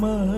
mơ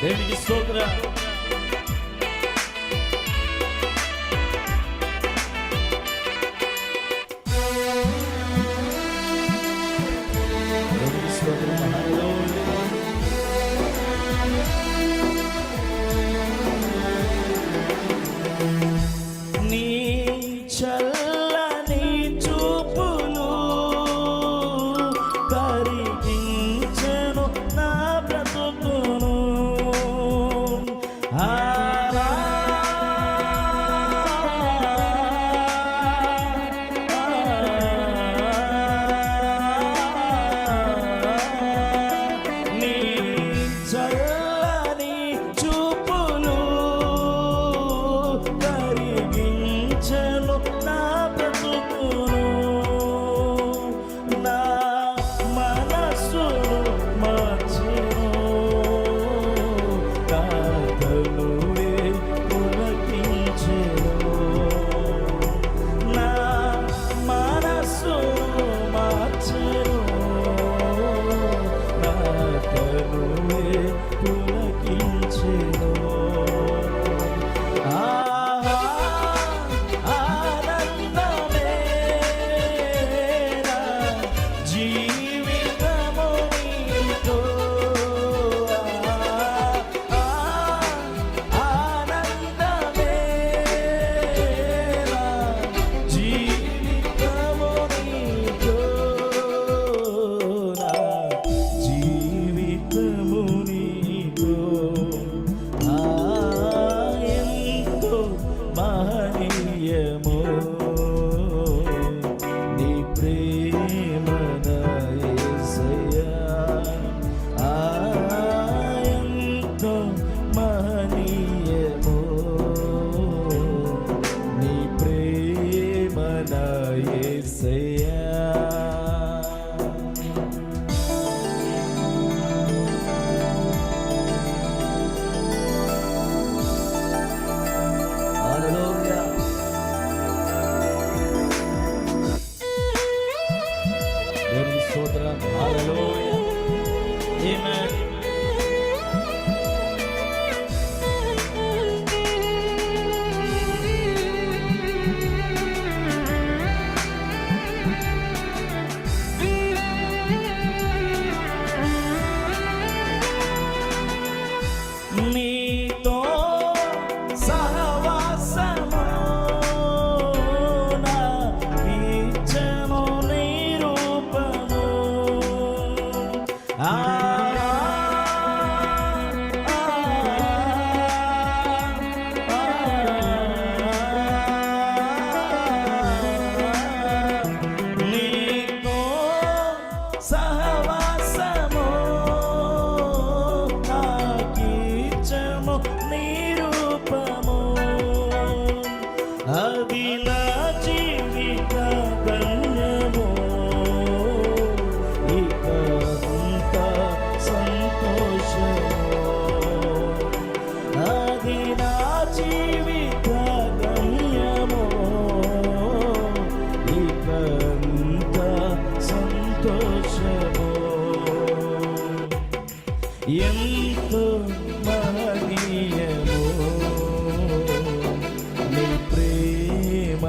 David Sogra Amen. ఎంతో మహనీయము నీ ప్రేమ